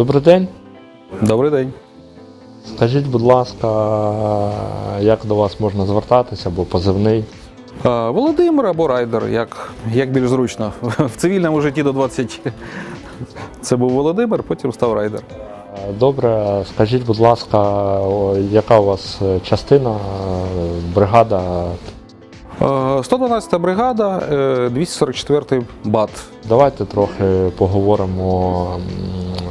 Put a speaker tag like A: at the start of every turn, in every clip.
A: Добрий день.
B: Добрий день.
A: Скажіть, будь ласка, як до вас можна звертатися або позивний?
B: Е, Володимир або райдер, як, як більш зручно. В цивільному житті до 20 це був Володимир, потім став райдер.
A: Е, Добре, скажіть, будь ласка, яка у вас е, частина, е, бригада?
B: Е, 112 бригада, е, 244 БАТ.
A: Давайте трохи поговоримо, е,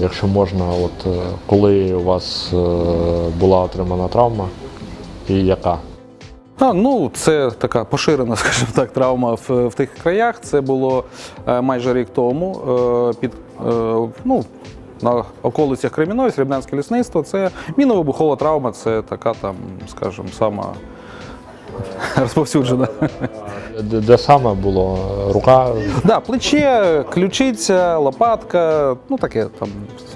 A: якщо можна, от е, коли у вас е, була отримана травма і яка?
B: А, ну, це така поширена, скажімо так, травма в, в тих краях. Це було е, майже рік тому. Під, ну, на околицях Креміної, Срібненське лісництво. Це міновибухова травма, це така там, скажімо, сама розповсюджена.
A: Де, де саме було? Рука?
B: Да, плече, ключиця, лопатка, ну таке там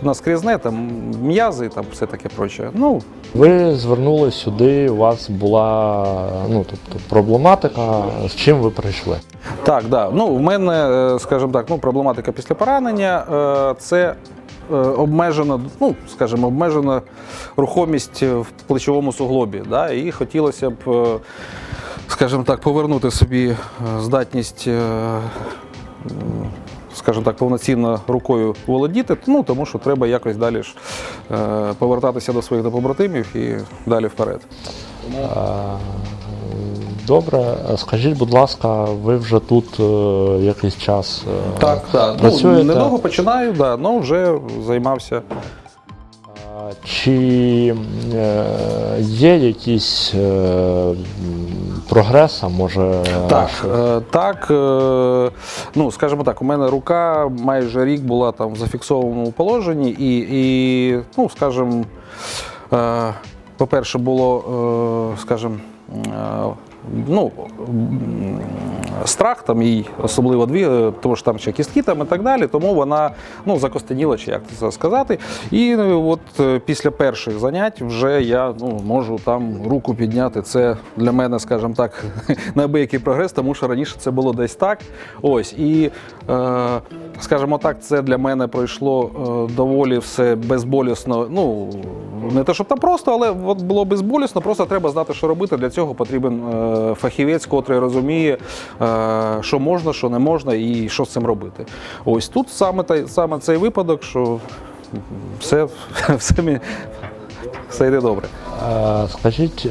B: наскрізне, там м'язи, там все таке проче. Ну,
A: Ви звернулись сюди, у вас була ну, тобто, проблематика, з чим ви прийшли?
B: так, да. Ну, в мене, е, скажімо так, ну, проблематика після поранення е, це е, обмежена, ну, скажімо, обмежена рухомість в плечовому суглобі. Да? І хотілося б, скажімо так, повернути собі е, здатність. е, Скажімо так, повноцінно рукою володіти, ну тому що треба якось далі ж е, повертатися до своїх побратимів і далі вперед.
A: Е, Добре, скажіть, будь ласка, ви вже тут е, якийсь час е,
B: Так, так. Ну, недовго починаю, да, але вже займався.
A: Чи е, є якісь е, прогрес, а може
B: Так, е, так, ну скажімо так, у мене рука майже рік була там в зафіксованому положенні, і, і ну, скажімо, по-перше, було, скажімо, ну, страх там їй, особливо дві, е, тому що там ще кістки там і так далі, тому вона ну, закостеніла, чи як це сказати. І е, от е, після перших занять вже я ну, можу там руку підняти. Це для мене, скажімо так, неабиякий прогрес, тому що раніше це було десь так. Ось. І, скажімо так, це для мене пройшло доволі все безболісно. Ну, не те, щоб там просто, але от було безболісно, просто треба знати, що робити. Для цього потрібен е, фахівець, котрий розуміє, е, що можна, що не можна і що з цим робити. Ось тут саме, та- саме цей випадок, що все, все, мі- все йде добре.
A: Е, Скажіть,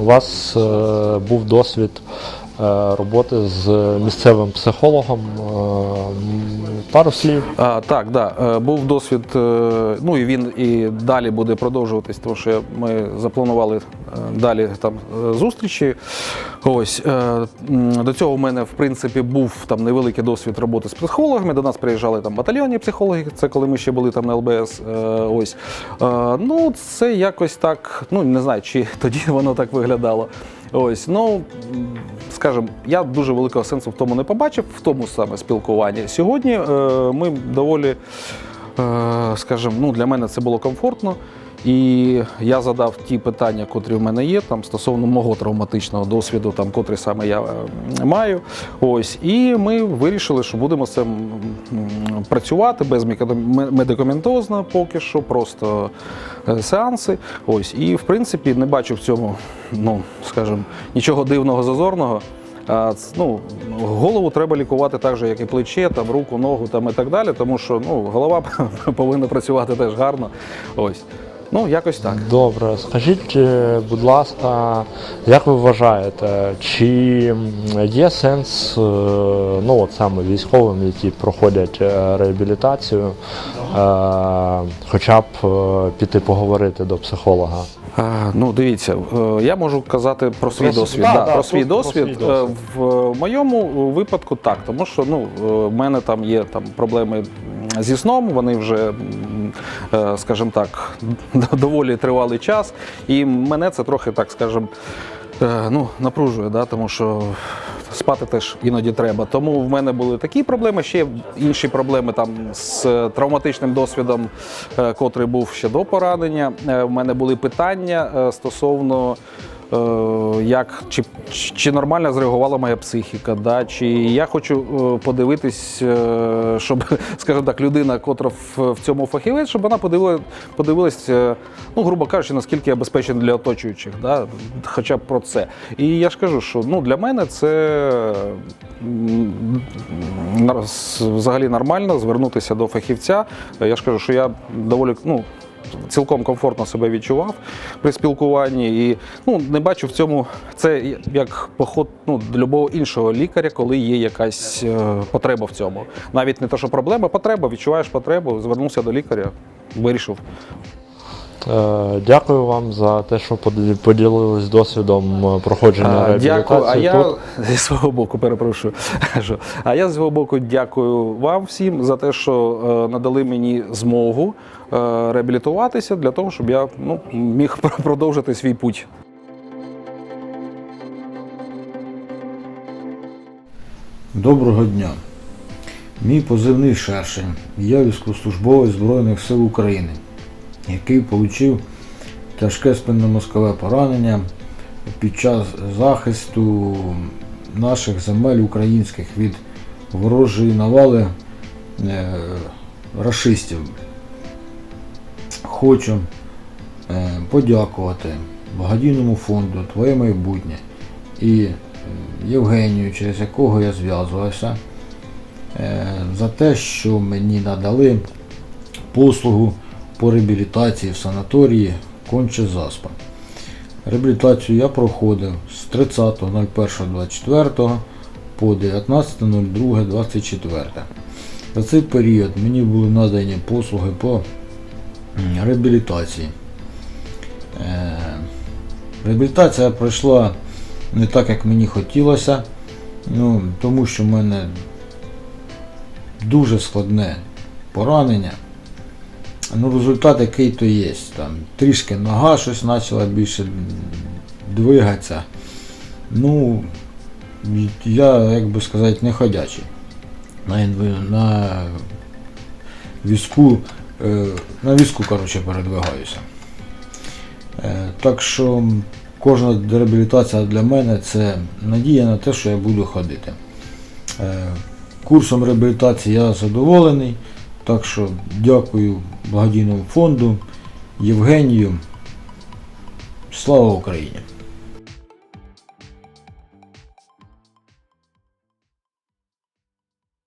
A: у вас був досвід роботи з місцевим психологом. Пару слів.
B: А, так, да. е, Був досвід, е, ну і він і далі буде продовжуватись, тому що ми запланували е, далі там зустрічі. Ось е, до цього у мене в принципі був там невеликий досвід роботи з психологами. До нас приїжджали там батальйонні психологи. Це коли ми ще були там на ЛБС. Е, Ось Е, ну це якось так. Ну не знаю, чи тоді воно так виглядало. Ось, ну скажімо, я дуже великого сенсу в тому не побачив, в тому саме спілкуванні. Сьогодні ми доволі, скажімо, ну для мене це було комфортно. І я задав ті питання, котрі в мене є, там стосовно мого травматичного досвіду, там котрий саме я е, маю. Ось, і ми вирішили, що будемо цим працювати без медикаментозно поки що, просто е, сеанси. Ось, і в принципі не бачу в цьому, ну скажімо, нічого дивного зазорного. А, ну, голову треба лікувати так же, як і плече, там, руку, ногу там, і так далі, тому що ну, голова повинна працювати теж гарно. Ось. Ну, якось так.
A: Добре, скажіть, е, будь ласка, як ви вважаєте, чи є сенс, е, ну от саме військовим, які проходять е, реабілітацію, хоча б піти поговорити до психолога?
B: А, ну, дивіться, я можу казати про свій
A: Про
B: досвід.
A: да,
B: Да,
A: да,
B: про свій
A: про
B: досвід.
A: свій досвід.
B: В моєму випадку так, тому що ну, в мене там є там, проблеми зі сном, вони вже, скажімо так, доволі тривалий час. І мене це трохи, так скажімо, е, ну, напружує, да, тому що спати теж іноді треба. Тому в мене були такі проблеми, ще інші проблеми там з травматичним досвідом, е, котрий був ще до поранення. Е, В мене були питання е, стосовно е, як, чи, чи нормально зреагувала моя психіка, да, чи я хочу е, подивитись, е, щоб, скажімо так, людина, котра в, цьому фахівець, щоб вона подивила, подивилась, е, ну, грубо кажучи, наскільки я безпечний для оточуючих, да, хоча б про це. І я ж кажу, що ну, для мене це взагалі нормально звернутися до фахівця. Я ж кажу, що я доволі ну, цілком комфортно себе відчував при спілкуванні. І ну, не бачу в цьому це як поход ну, до любого іншого лікаря, коли є якась е, потреба в цьому. Навіть не те, що проблема, потреба, відчуваєш потребу, звернувся до лікаря, вирішив.
A: Е, Дякую вам за те, що поді- поділились досвідом е, проходження реабілітації.
B: Дякую. А я
A: тут.
B: зі свого боку перепрошую. А я з свого боку дякую вам всім за те, що е, надали мені змогу реабілітуватися для того, щоб я ну, міг продовжити свій путь.
C: Доброго дня. Мій позивний Шершень. Я військовослужбовець Збройних сил України, який отримав тяжке спинномозкове поранення під час захисту наших земель українських від ворожої навали е, рашистів. Хочу е, подякувати благодійному фонду Твоє майбутнє і е, Євгенію, через якого я зв'язувався, за те, що мені надали послугу по реабілітації в санаторії Конче Заспа. Реабілітацію я проходив з 30.01.24 по 19.02.24. За цей період мені були надані послуги по реабілітації. Е, Реабілітація пройшла не так, як мені хотілося, ну, тому що в мене дуже складне поранення. Ну, результат який то є. Там, трішки нога щось почала більше двигатися. Ну, я, як би сказати, не ходячий. На, на візку, е, на візку, коротше, передвигаюся. Е, Так що кожна реабілітація для мене це надія на те, що я буду ходити. Е, Курсом реабілітації я задоволений, так що дякую благодійному фонду, Євгенію. Слава Україні!